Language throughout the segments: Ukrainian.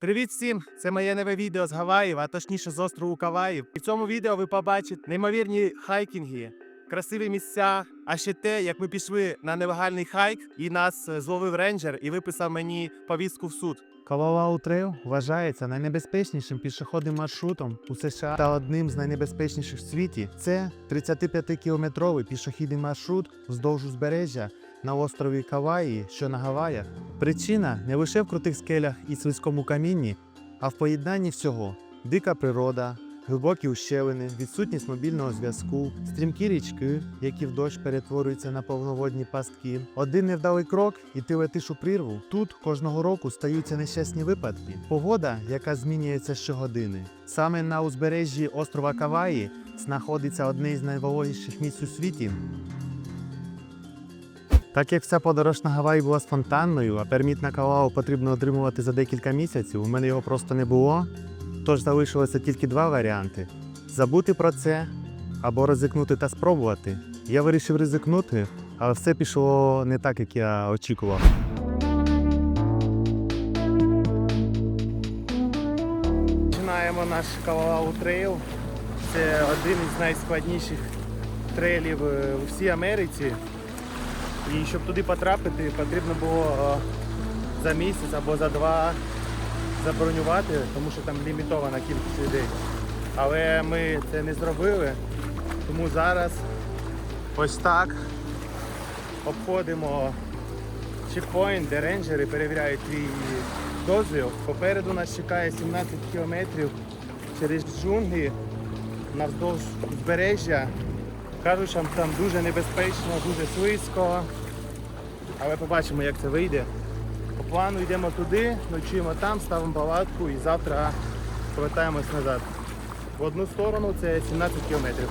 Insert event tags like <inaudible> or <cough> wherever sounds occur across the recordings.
Привіт всім! Це моє нове відео з Гаваїв, а точніше з острову Каваїв. І в цьому відео ви побачите неймовірні хайкінги, красиві місця, а ще те, як ми пішли на нелегальний хайк, і нас е, зловив рейнджер і виписав мені повістку в суд. Калавау Трейл вважається найнебезпечнішим пішохідним маршрутом у США та одним з найнебезпечніших в світі. Це 35-кілометровий пішохідний маршрут вздовж узбережжя на острові Каваї, що на Гаваях. Причина не лише в крутих скелях і слизькому камінні, а в поєднанні всього: дика природа, глибокі ущелини, відсутність мобільного зв'язку, стрімкі річки, які в дощ перетворюються на повноводні пастки. Один невдалий крок, і ти летиш у прірву. Тут кожного року стаються нещасні випадки. Погода, яка змінюється щогодини. Саме на узбережжі острова Каваї знаходиться одне із найвологіших місць у світі. Так як вся подорож на Гаваї була спонтанною, а перміт на Калау потрібно отримувати за декілька місяців, у мене його просто не було. Тож залишилося тільки два варіанти: забути про це або ризикнути та спробувати. Я вирішив ризикнути, але все пішло не так, як я очікував. Починаємо наш Калау трейл. Це один із найскладніших трейлів е, у всій Америці. І щоб туди потрапити, потрібно було е, за місяць або за два забронювати, тому що там лімітована кількість людей. Але ми це не зробили, тому зараз ось так обходимо чекпоінт, де рейнджери перевіряють твій дозвіл. Попереду нас чекає 17 кілометрів через джунглі навздовж узбережжя. Кажуть, що там дуже небезпечно, дуже слизько. Але побачимо, як це вийде. По плану йдемо туди, ночуємо там, ставимо палатку і завтра повертаємось назад. В одну сторону це 17 кілометрів.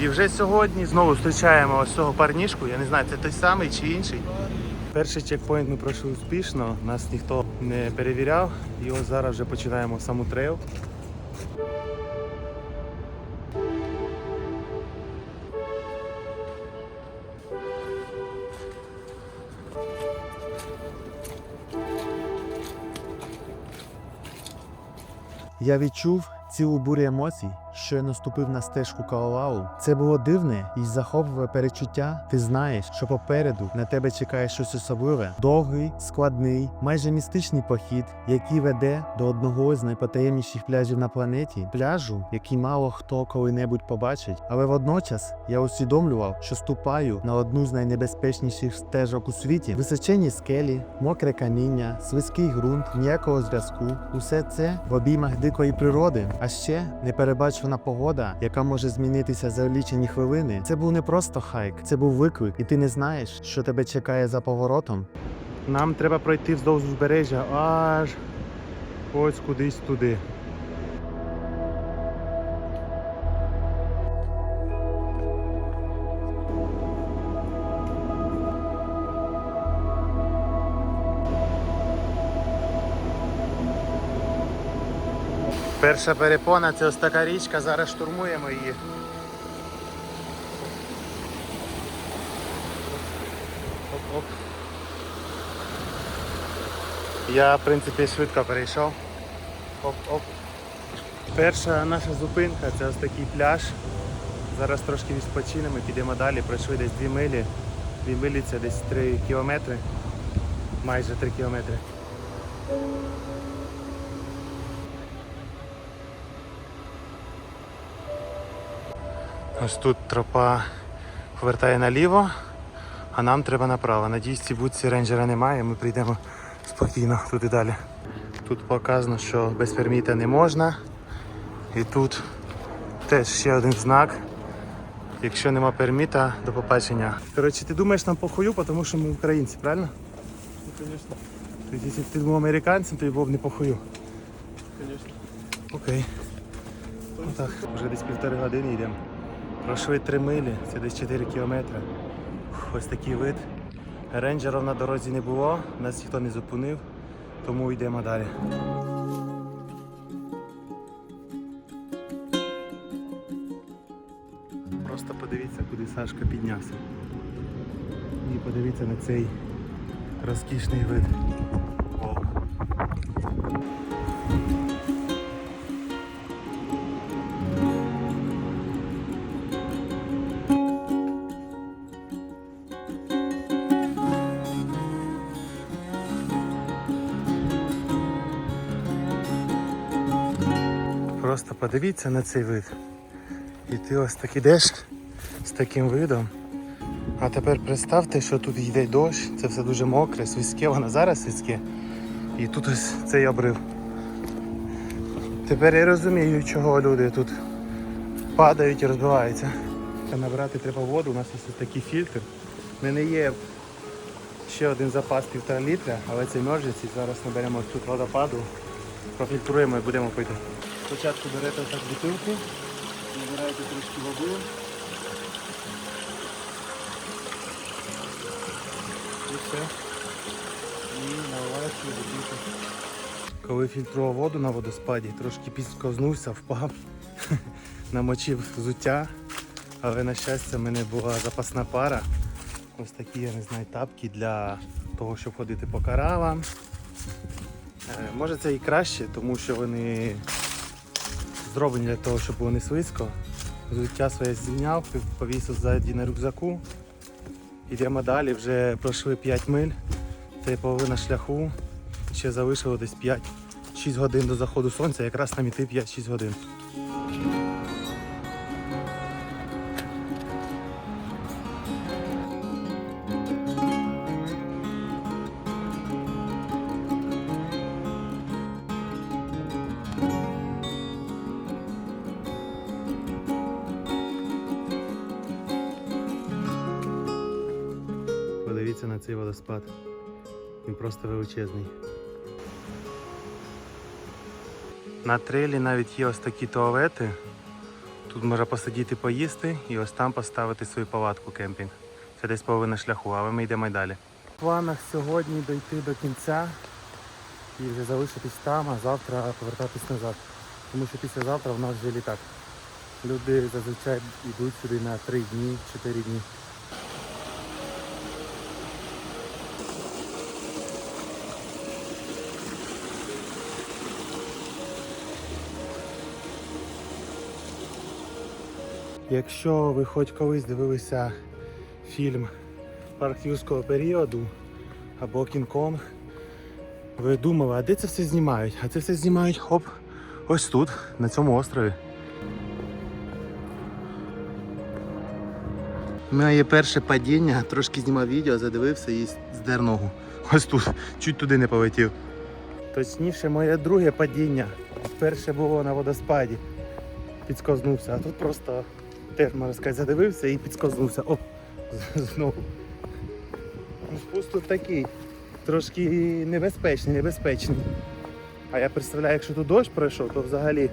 І вже сьогодні знову зустрічаємо ось цього парнішку. Я не знаю, це той самий чи інший. Перший чекпоінт ми пройшли успішно, нас ніхто не перевіряв. І ось зараз вже починаємо саму трейл. Я відчув цілу бурю емоцій, що я наступив на стежку Калалау. Це було дивне і захопливе перечуття. Ти знаєш, що попереду на тебе чекає щось особливе, довгий, складний, майже містичний похід, який веде до одного з найпотаємніших пляжів на планеті, пляжу, який мало хто коли-небудь побачить. Але водночас я усвідомлював, що ступаю на одну з найнебезпечніших стежок у світі. Височені скелі, мокре каміння, слизький ґрунт, ніякого зв'язку. Усе це в обіймах дикої природи. А ще неперебачена погода, яка може змінитися за лічені хвилини. Це був не просто хайк, це був виклик, і ти не знаєш, що тебе чекає за поворотом. Нам треба пройти вздовж узбережжя аж ось кудись туди. Перша перепона це ось така річка, зараз штурмуємо її. Оп-оп. Я, в принципі, швидко перейшов. Оп-оп. Перша наша зупинка це ось такий пляж. Зараз трошки відпочинемо, підемо далі, пройшли десь 2 милі. 2 милі це десь 3 кілометри. Майже 3 кілометри. Ось тут тропа повертає наліво, а нам треба направо. Надіюсь, ці будці рейнджера немає, ми прийдемо спокійно туди далі. Тут показано, що без перміта не можна. І тут теж ще один знак. Якщо нема перміта, до побачення. Коротше, ти думаєш нам похую, тому що ми українці, правильно? Ну, Тобто, якщо б ти був американцем, то й було б не похую. конечно. Окей. Ну так, вже десь півтори години йдемо. Пройшли три милі, це десь 4 кілометри. Ось такий вид. Рейнджерів на дорозі не було, нас ніхто не зупинив, тому йдемо далі. Просто подивіться, куди Сашка піднявся. І подивіться на цей Розкішний вид. Просто подивіться на цей вид. І ти ось так ідеш з таким видом. А тепер представте, що тут йде дощ, це все дуже мокре, свистке, воно зараз свистке. І тут ось цей обрив. Тепер я розумію, чого люди тут падають і розбиваються. Набрати треба воду, у нас ось такий фільтр. У мене є ще один запас півтора літра, але це emergency. Зараз наберемо тут водопаду, профільтруємо і будемо пити. Спочатку берете так бутилку, набираєте трошки води. І все. І наливаєте бутилку. Коли фільтрував воду на водоспаді, трошки підсковзнувся, впав, <laughs> намочив взуття, але на щастя в мене була запасна пара. Ось такі, я не знаю, тапки для того, щоб ходити по каравам. Е, Може це і краще, тому що вони зроблені для того, щоб було не слизько. Взуття своє зняв, повісив ззаді на рюкзаку. Йдемо далі, вже пройшли 5 миль. Це половина шляху. Ще залишило десь 5-6 годин до заходу сонця, якраз нам іти 5-6 годин. Водоспад. Він просто величезний. На трейлі навіть є ось такі туалети. Тут можна посидіти поїсти і ось там поставити свою палатку кемпінг. Це десь половина шляху, але ми йдемо й далі. В планах сьогодні дойти до кінця і вже залишитись там, а завтра повертатись назад. Тому що післязавтра в нас вже літак. Люди зазвичай йдуть сюди на 3 дні, 4 дні. Якщо ви хоч колись дивилися фільм Парк юрського періоду або Кінг-Конг, ви думали, а де це все знімають? А це все знімають хоп, ось тут, на цьому острові. У мене є перше падіння, трошки знімав відео, задивився і здер ногу. Ось тут, чуть туди не полетів. Точніше, моє друге падіння. Перше було на водоспаді. Підсковзнувся, а тут просто теж можна сказати, задивився і підсковзнувся. Оп, знову. Ну, Спуск тут такий, трошки небезпечний, небезпечний. А я представляю, якщо тут дощ пройшов, то взагалі.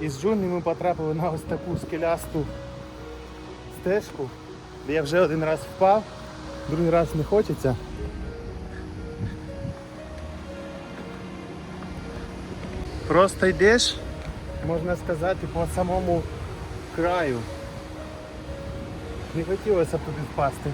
Із джунглі ми потрапили на ось таку скелясту стежку, де я вже один раз впав, другий раз не хочеться. Просто йдеш, можна сказати, по самому краю. Не хотілося б туди впасти.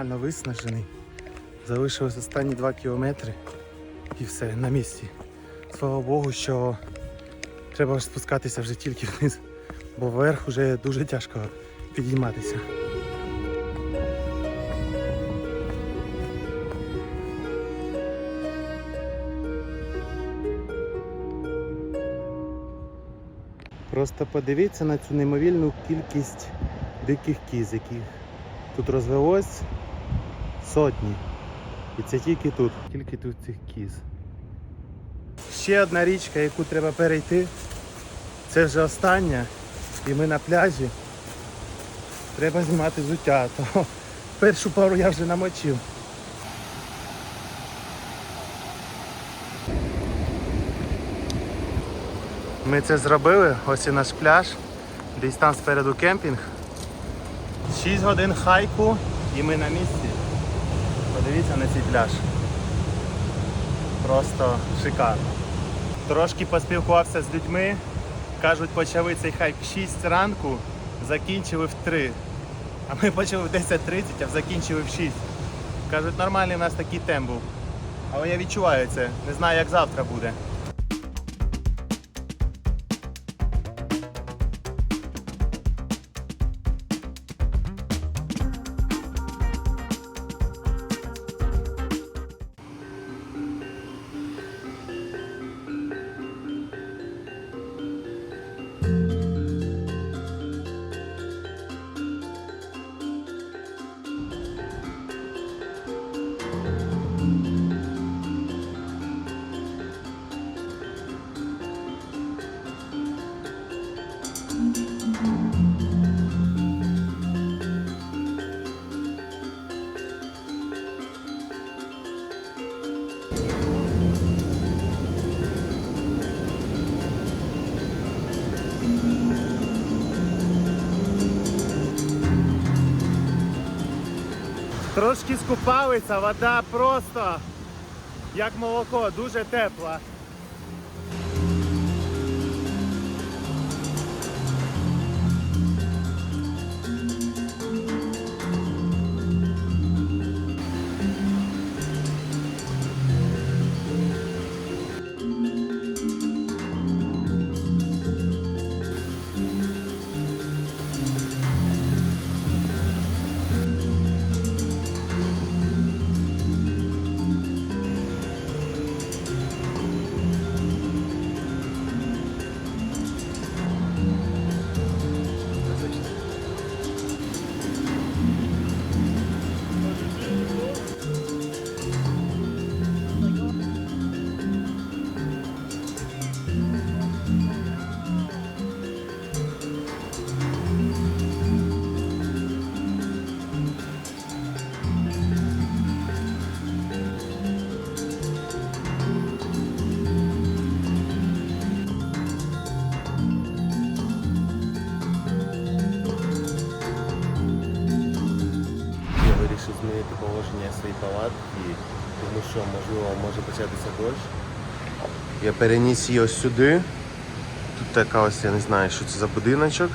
Такий нормально виснажений. Залишилось останні 2 кілометри і все, на місці. Слава Богу, що треба спускатися вже тільки вниз, бо вверх вже дуже тяжко підійматися. Просто подивіться на цю неймовірну кількість диких кіз, яких тут розвелось сотні. І це тільки тут, тільки тут цих кіз. Ще одна річка, яку треба перейти. Це вже остання. І ми на пляжі. Треба знімати взуття, то першу пару я вже намочив. Ми це зробили, ось і наш пляж. Десь там спереду кемпінг. 6 годин хайку і ми на місці. Подивіться на цей пляж. Просто шикарно. Трошки поспілкувався з людьми. Кажуть, почали цей хайк в 6 ранку, закінчили в 3. А ми почали в 10.30, а закінчили в 6. Кажуть, нормальний у нас такий темп був. Але я відчуваю це. Не знаю, як завтра буде. Трошки скупалися, вода просто як молоко, дуже тепла. Дощ. Я переніс її ось сюди. Тут така ось, я не знаю, що це за будиночок.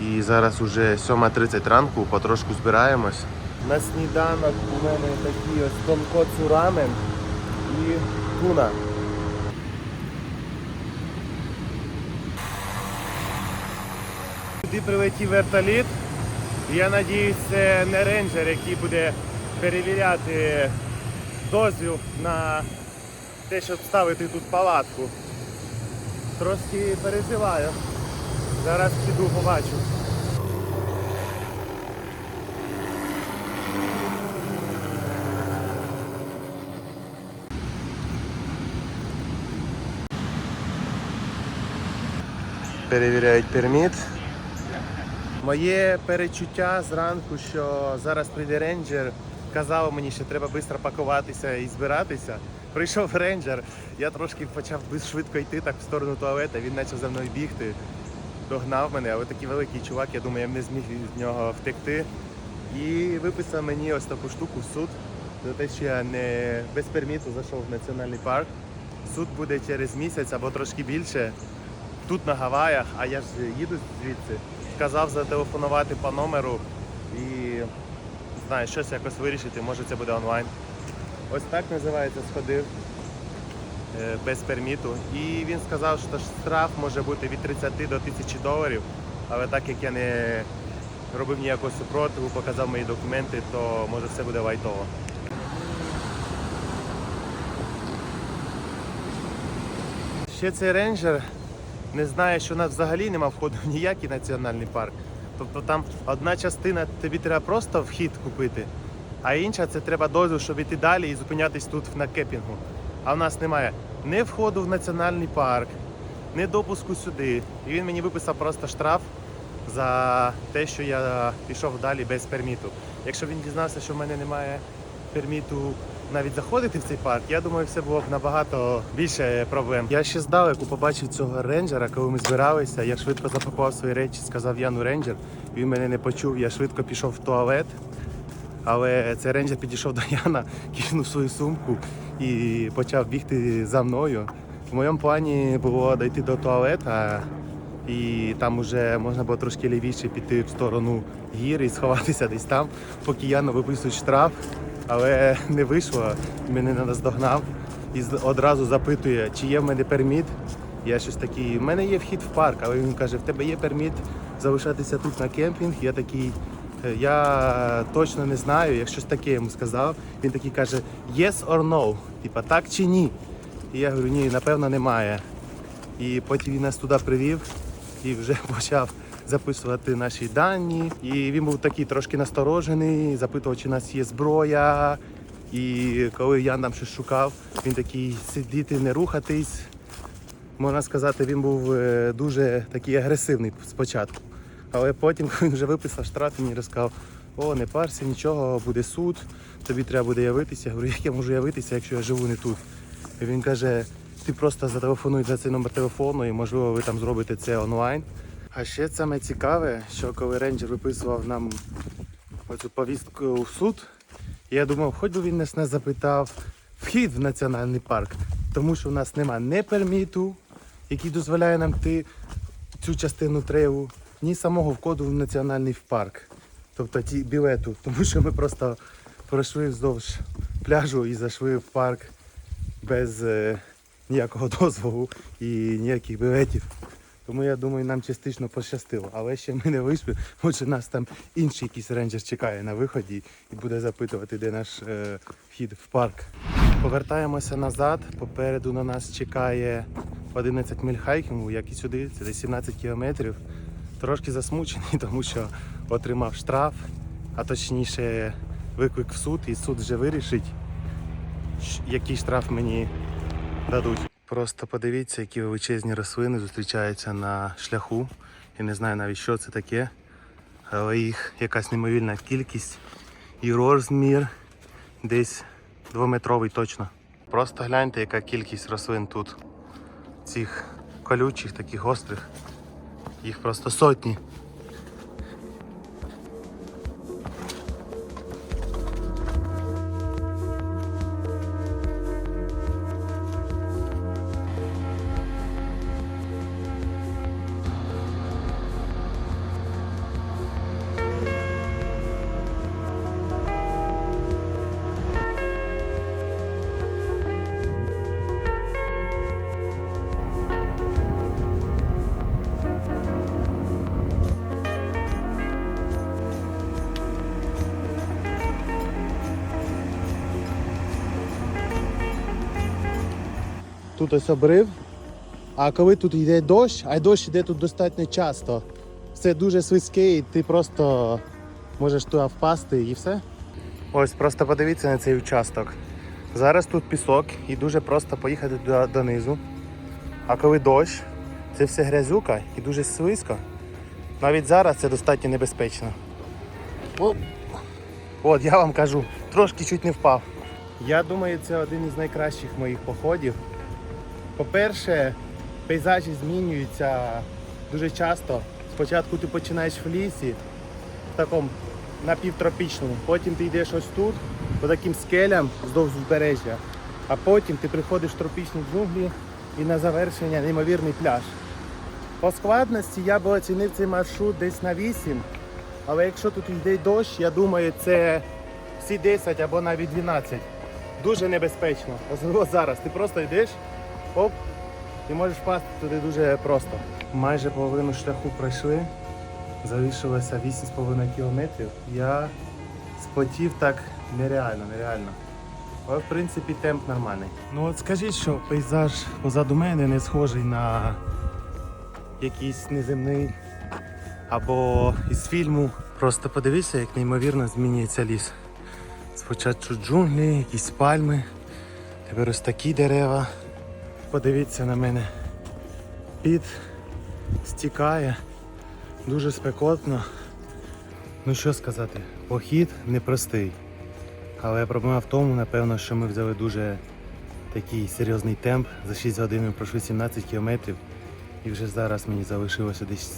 І зараз уже 7.30 ранку, потрошку збираємось. На сніданок у мене такі ось тонкоцу рамен і туна. Сюди прилетів вертоліт. Я надіюсь, це не рейнджер, який буде перевіряти дозвіл на те, щоб ставити тут палатку. Трошки переживаю. Зараз піду побачу. Перевіряють перміт. Моє перечуття зранку, що зараз прийде рейнджер, казав мені, що треба швидко пакуватися і збиратися. Прийшов рейнджер, я трошки почав швидко йти так в сторону туалета, він почав за мною бігти, догнав мене, але такий великий чувак, я думаю, я не зміг від нього втекти. І виписав мені ось таку штуку в суд за те, що я не без перміту зайшов в національний парк. Суд буде через місяць або трошки більше. Тут на Гаваях, а я ж їду звідси. Сказав зателефонувати по номеру і знаю, щось якось вирішити, може це буде онлайн. Ось так називається сходив е, без перміту. І він сказав, що штраф може бути від 30 до 1000 доларів, але так як я не робив ніякого супротиву, показав мої документи, то може все буде лайтово. Ще цей рейнджер не знає, що у нас взагалі нема входу в ніякий національний парк. Тобто там одна частина тобі треба просто вхід купити, а інша це треба дозвіл, щоб іти далі і зупинятись тут на кепінгу. А в нас немає ні входу в національний парк, ні допуску сюди. І він мені виписав просто штраф за те, що я пішов далі без перміту. Якщо він дізнався, що в мене немає перміту навіть заходити в цей парк, я думаю, все було б набагато більше проблем. Я ще здалеку побачив цього рейнджера, коли ми збиралися. Я швидко запакував свої речі, сказав Яну рейнджер. Він мене не почув. Я швидко пішов в туалет. Але цей рейнджер підійшов до Яна, кинув свою сумку і почав бігти за мною. В моєму плані було дойти до туалета, і там вже можна було трошки лівіше піти в сторону гір і сховатися десь там, поки Яну виписують штраф. Але не вийшло, мене не наздогнав і одразу запитує, чи є в мене перміт. Я щось такий, в мене є вхід в парк, але він каже, в тебе є перміт залишатися тут на кемпінг. Я такий, «Е, я точно не знаю, як щось таке йому сказав. Він такий каже, yes or no, типа так чи ні. І я говорю, ні, напевно, немає. І потім він нас туди привів і вже <laughs> почав записувати наші дані. І він був такий трошки насторожений, запитував, чи у нас є зброя. І коли я нам щось шукав, він такий сидіти, не рухатись. Можна сказати, він був е, дуже такий агресивний спочатку. Але потім, <laughs> коли він вже виписав штраф, він мені розказав, о, не парся, нічого, буде суд, тобі треба буде явитися. Я говорю, як я можу явитися, якщо я живу не тут. І він каже, ти просто зателефонуй за цей номер телефону і можливо ви там зробите це онлайн. А ще саме цікаве, що коли рейнджер виписував нам оцю повістку в суд, я думав, хоч би він нас не запитав вхід в національний парк, тому що в нас нема ні перміту, який дозволяє нам йти цю частину трейлу, ні самого входу в національний парк. Тобто ті білету, тому що ми просто пройшли вздовж пляжу і зайшли в парк без е, ніякого <laughs> дозволу і ніяких білетів. Тому я думаю, нам частично пощастило. Але ще ми не вийшли, може нас там інший якийсь рейнджер чекає на виході і буде запитувати, де наш е, вхід в парк. Повертаємося назад. Попереду на нас чекає 11 миль хайкінгу, як і сюди, це десь 17 кілометрів. Трошки засмучений, <laughs> тому що отримав штраф, а точніше виклик в суд, і суд вже вирішить, який штраф мені дадуть. Просто подивіться, які величезні рослини зустрічаються на шляху. Я не знаю навіть, що це таке, але їх якась неймовірна кількість і розмір десь двометровий точно. Просто гляньте, яка кількість рослин тут. Цих колючих, таких гострих. Їх просто сотні. Тут ось обрив. А коли тут йде дощ, а дощ йде тут достатньо часто, все дуже слизьке і ти просто можеш туди впасти і все. Ось просто подивіться на цей участок. Зараз тут пісок і дуже просто поїхати до- донизу. А коли дощ, це все грязюка і дуже слизько. Навіть зараз це достатньо небезпечно. Оп. От я вам кажу, трошки чуть не впав. Я думаю, це один із найкращих моїх походів. По-перше, пейзажі змінюються дуже часто. Спочатку ти починаєш в лісі, в такому напівтропічному, потім ти йдеш ось тут, по таким скелям вздовж узбережжя, а потім ти приходиш в тропічні джунглі і на завершення неймовірний пляж. По складності я би оцінив цей маршрут десь на 8, але якщо тут йде дощ, я думаю, це всі 10 або навіть 12. Дуже небезпечно. Особливо зараз. Ти просто йдеш, оп, і можеш впасти туди дуже просто. Майже половину шляху пройшли. Залишилося 8,5 кілометрів. Я спотів так нереально, нереально. Але в принципі темп нормальний. Ну от скажіть, що пейзаж позаду мене не схожий на якийсь неземний або із фільму. Просто подивіться, як неймовірно змінюється ліс. Спочатку джунглі, якісь пальми, тепер ось такі дерева. Подивіться на мене. Під стікає. Дуже спекотно. Ну що сказати, похід непростий. Але проблема в тому, напевно, що ми взяли дуже такий серйозний темп. За 6 годин ми пройшли 17 кілометрів. І вже зараз мені залишилося десь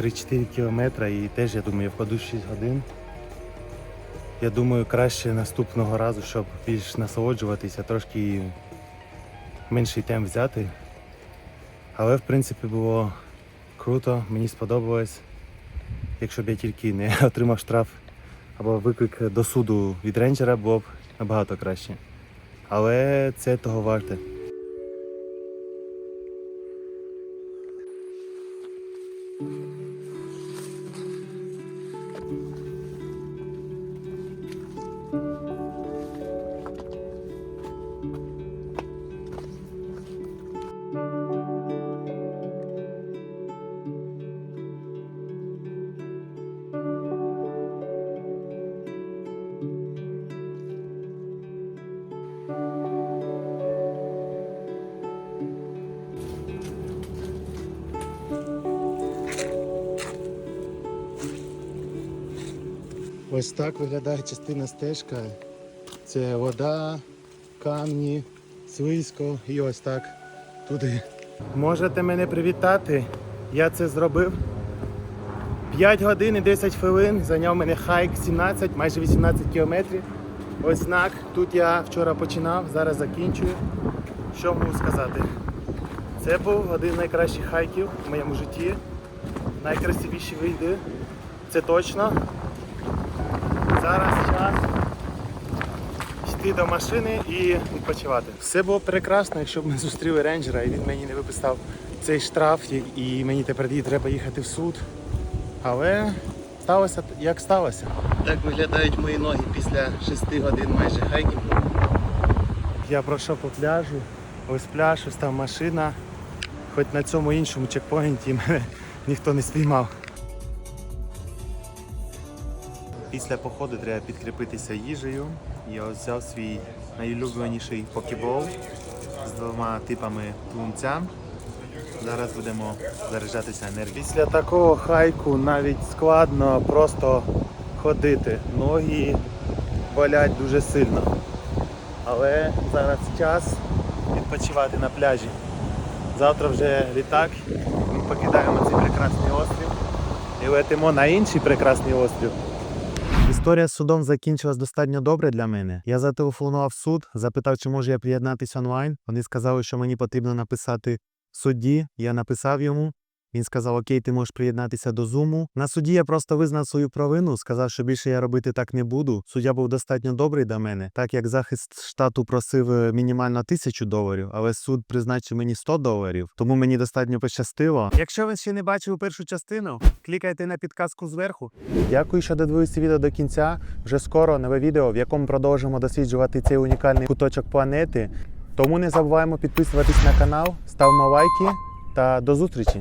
3-4 кілометри. І теж, я думаю, я впаду 6 годин. Я думаю, краще наступного разу, щоб більш насолоджуватися, трошки менший темп взяти. Але в принципі було круто, мені сподобалось. Якщо б я тільки не <laughs> отримав штраф або виклик до суду від рейнджера, було б набагато краще. Але це того варте. Ось так виглядає частина стежка. Це вода, камні, слизько і ось так туди. Можете мене привітати. Я це зробив. 5 годин і 10 хвилин. Зайняв мене хайк 17, майже 18 кілометрів. Ось знак. Тут я вчора починав, зараз закінчую. Що можу сказати? Це був один з найкращих хайків в моєму житті. Найкрасивіші види. Це точно. Зараз час йти до машини і відпочивати. Все було прекрасно, якщо б ми зустріли рейнджера і він мені не виписав цей штраф, і- мені тепер їй треба їхати в суд. Але сталося як сталося. Так виглядають мої ноги після 6 годин майже хайкінгу. Я пройшов по пляжу, ось пляж, ось там машина. Хоч на цьому іншому чекпоінті мене <laughs> ніхто не спіймав. Після походу треба підкріпитися їжею. Я взяв свій найулюбленіший покебол з двома типами тунця. Зараз будемо заряджатися енергією. Після такого хайку навіть складно просто ходити. Ноги болять дуже сильно. Але зараз час відпочивати на пляжі. Завтра вже літак. Ми покидаємо цей прекрасний острів і летимо на інший прекрасний острів. Історія з судом закінчилась достатньо добре для мене. Я зателефонував суд, запитав, чи можу я приєднатися онлайн. Вони сказали, що мені потрібно написати судді. Я написав йому. Він сказав: Окей, ти можеш приєднатися до зуму. На суді я просто визнав свою провину, сказав, що більше я робити так не буду. Суддя був достатньо добрий до мене, так як захист штату просив е, мінімально тисячу доларів, але суд призначив мені 100 доларів, тому мені достатньо пощастило. Якщо ви ще не бачили першу частину, клікайте на підказку зверху. Дякую, що додивилися відео до кінця. Вже скоро нове відео, в якому продовжимо досліджувати цей унікальний куточок планети. Тому не забуваємо підписуватись на канал, ставимо лайки та до зустрічі!